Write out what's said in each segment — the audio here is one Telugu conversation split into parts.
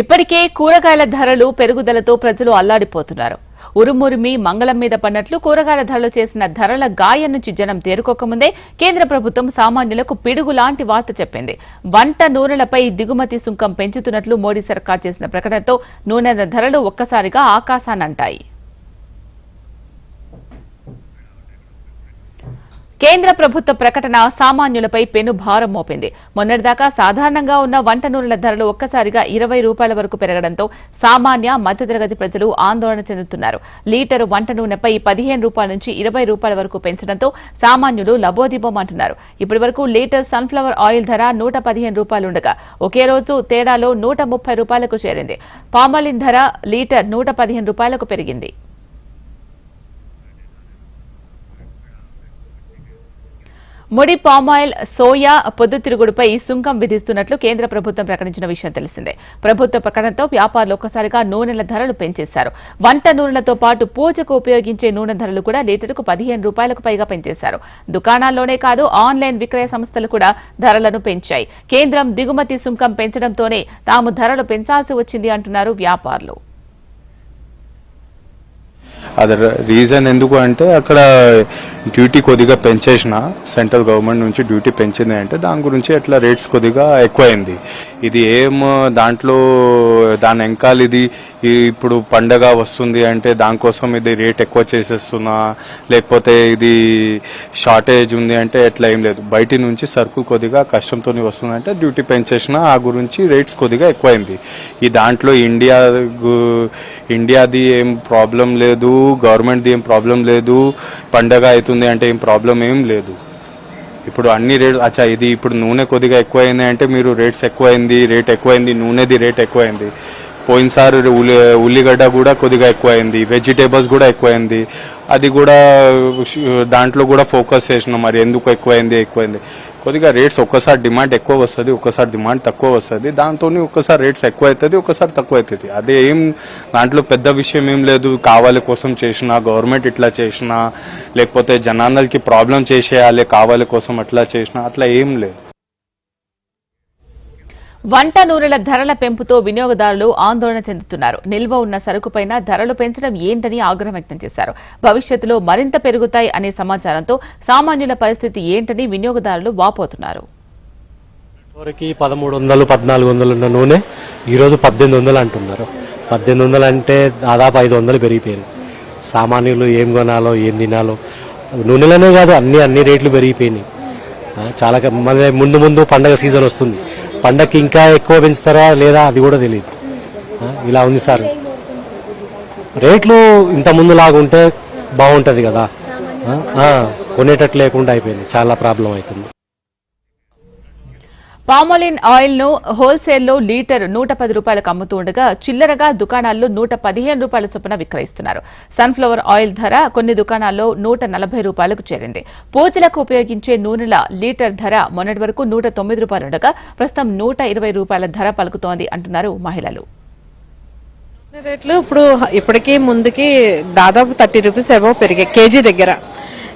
ఇప్పటికే కూరగాయల ధరలు పెరుగుదలతో ప్రజలు అల్లాడిపోతున్నారు. ఉరుమురిమి మంగళం మీద పడినట్లు కూరగాయల ధరలు చేసిన ధరల గాయం నుంచి జనం తేరుకోకముందే కేంద్ర ప్రభుత్వం సామాన్యులకు పిడుగు లాంటి వార్త చెప్పింది. వంట నూనెలపై దిగుమతి సుంకం పెంచుతున్నట్లు మోడీ సర్కార్ చేసిన ప్రకటనతో నూనె ధరలు ఒక్కసారిగా ఆకాశానంటాయి కేంద్ర ప్రభుత్వ ప్రకటన సామాన్యులపై పెను భారం మోపింది. మొన్నటిదాకా సాధారణంగా ఉన్న వంట నూనెల ధరలు ఒక్కసారిగా ఇరవై రూపాయల వరకు పెరగడంతో సామాన్య మధ్యతరగతి ప్రజలు ఆందోళన చెందుతున్నారు. లీటరు వంట నూనెపై పదిహేను రూపాయల నుంచి ఇరవై రూపాయల వరకు పెంచడంతో సామాన్యులు లబోదిబోమంటున్నారు ఇప్పటి వరకు లీటర్ సన్ఫ్లవర్ ఆయిల్ ధర నూట పదిహేను రూపాయలు ఉండగా ఒకే రోజు తేడాలో నూట ముప్పై రూపాయలకు చేరింది. పామాలిన్ ధర లీటర్ నూట పదిహేను రూపాయలకు పెరిగింది. ముడి పామాయిల్ సోయా పొద్దుతిరుగుడుపై సుంకం విధిస్తున్నట్లు కేంద్ర ప్రభుత్వం ప్రకటించిన విషయం తెలిసిందే. ప్రభుత్వ ప్రకటనతో వ్యాపారులు ఒక్కసారిగా నూనెల ధరలు పెంచేశారు. వంట నూనెలతో పాటు పూజకు ఉపయోగించే నూనె ధరలు కూడా లీటరుకు పదిహేను రూపాయలకు పైగా పెంచేశారు. దుకాణాల్లోనే కాదు ఆన్లైన్ విక్రయ సంస్థలు కూడా ధరలను పెంచాయి. కేంద్రం దిగుమతి సుంకం పెంచడంతోనే తాము ధరలు పెంచాల్సి వచ్చింది అంటున్నారు వ్యాపారులు. అది రీజన్ ఎందుకు అంటే అక్కడ డ్యూటీ కొద్దిగా పెంచేసిన సెంట్రల్ గవర్నమెంట్ నుంచి డ్యూటీ పెంచింది అంటే దాని గురించి అట్లా రేట్స్ కొద్దిగా ఎక్కువైంది. ఇది ఏం దాంట్లో దాని వెనకాల ఇది ఇప్పుడు పండగ వస్తుంది అంటే దానికోసం ఇది రేట్ ఎక్కువ చేసేస్తున్నా లేకపోతే ఇది షార్టేజ్ ఉంది అంటే ఎట్లా ఏం లేదు. బయటి నుంచి సరుకు కొద్దిగా కష్టంతో వస్తుంది అంటే డ్యూటీ పెంచేసిన ఆ గురించి రేట్స్ కొద్దిగా ఎక్కువైంది. ఈ దాంట్లో ఇండియా గు- ఇండియాది ఏం ప్రాబ్లం లేదు గవర్నమెంట్ది ఏం ప్రాబ్లం లేదు పండగ అవుతుంది అంటే ఏం ప్రాబ్లం ఏం లేదు. ఇప్పుడు అన్ని రేట్ అచ్చా ఇది ఇప్పుడు నూనె కొద్దిగా ఎక్కువైంది అంటే మీరు రేట్స్ ఎక్కువైంది రేట్ ఎక్కువైంది నూనెది రేట్ ఎక్కువైంది. పోయినసారి ఉల్లి ఉల్లిగడ్డ కూడా కొద్దిగా ఎక్కువైంది వెజిటేబుల్స్ కూడా ఎక్కువైంది. అది కూడా దాంట్లో కూడా ఫోకస్ చేసినాం మరి ఎందుకు ఎక్కువైంది ఎక్కువైంది. కొద్దిగా రేట్స్ ఒక్కసారి డిమాండ్ ఎక్కువ వస్తుంది ఒక్కసారి డిమాండ్ తక్కువ వస్తుంది. దాంతో ఒక్కసారి రేట్స్ ఎక్కువ అవుతుంది ఒక్కసారి తక్కువ అవుతుంది అదే ఏం దాంట్లో పెద్ద విషయం ఏం లేదు కావాలి కోసం చేసిన గవర్నమెంట్ ఇట్లా చేసిన లేకపోతే జనాలకి ప్రాబ్లం చేసేయాలి కావాలి కోసం అట్లా చేసిన అట్లా ఏం లేదు. వంట నూనెల ధరల పెంపుతో వినియోగదారులు ఆందోళన చెందుతున్నారు. నిల్వ ఉన్న సరుకుపైన ధరలు పెంచడం ఏంటని ఆగ్రహం వ్యక్తం చేశారు. భవిష్యత్తులో మరింత పెరుగుతాయి అనే సమాచారంతో సామాన్యుల పరిస్థితి ఏంటని వినియోగదారులు వాపోతున్నారు. వరకు పదమూడు వందలు పద్నాలుగు వందలు ఉన్న నూనె ఈరోజు పద్దెనిమిది వందలు అంటున్నారు. పద్దెనిమిది వందలు అంటే దాదాపు ఐదు వందలు పెరిగిపోయింది. సామాన్యులు ఏం కొనాలో ఏం తినాలో నూనెలనే కాదు అన్ని అన్ని రేట్లు పెరిగిపోయినాయి. చాలా మళ్ళీ ముందు ముందు పండగ సీజన్ వస్తుంది. పండగకి ఇంకా ఎక్కువ పెంచుతారా లేదా అది కూడా తెలియదు ఇలా ఉంది సార్. రేట్లు ఇంత ముందు లాగుంటే బాగుంటుంది కదా. కొనేటట్టు లేకుండా అయిపోయింది. చాలా ప్రాబ్లం అవుతుంది. పామోలిన్ ఆయిల్ను హోల్సేల్లో లీటర్ నూట పది రూపాయలకు అమ్ముతూ ఉండగా చిల్లరగా దుకాణాల్లో నూట పదిహేను రూపాయల చొప్పున విక్రయిస్తున్నారు. సన్ఫ్లవర్ ఆయిల్ ధర కొన్ని దుకాణాల్లో నూట నలభై రూపాయలకు చేరింది. పూజలకు ఉపయోగించే నూనెల లీటర్ ధర మొన్నటి వరకు నూట తొమ్మిది రూపాయలు ఉండగా ప్రస్తుతం నూట ఇరవై రూపాయల ధర పలుకుతోంది అంటున్నారు మహిళలు. రేట్లు ఇప్పుడు ఇప్పటికీ ముందుకి దాదాపు థర్టీ రూపీస్ ఏవో పెరిగాయి కేజీ దగ్గర.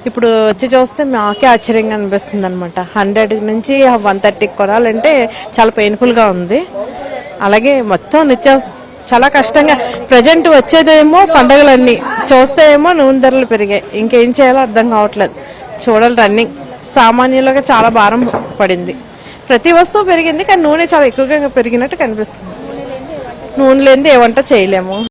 ఇప్పుడు వచ్చి చూస్తే మాకే ఆశ్చర్యంగా అనిపిస్తుంది అనమాట హండ్రెడ్ నుంచి వన్ థర్టీకి కొనాలంటే చాలా పెయిన్ఫుల్గా ఉంది. అలాగే మొత్తం నిత్య చాలా కష్టంగా ప్రజెంట్ వచ్చేదేమో పండగలన్నీ. చూస్తే ఏమో నూనె ధరలు పెరిగాయి. ఇంకేం చేయాలో అర్థం కావట్లేదు. చూడాలి రన్నింగ్ సామాన్యులుగా చాలా భారం పడింది. ప్రతి వస్తువు పెరిగింది కానీ నూనె చాలా ఎక్కువగా పెరిగినట్టు కనిపిస్తుంది. నూనె లేనిది ఏ వంట చేయలేము.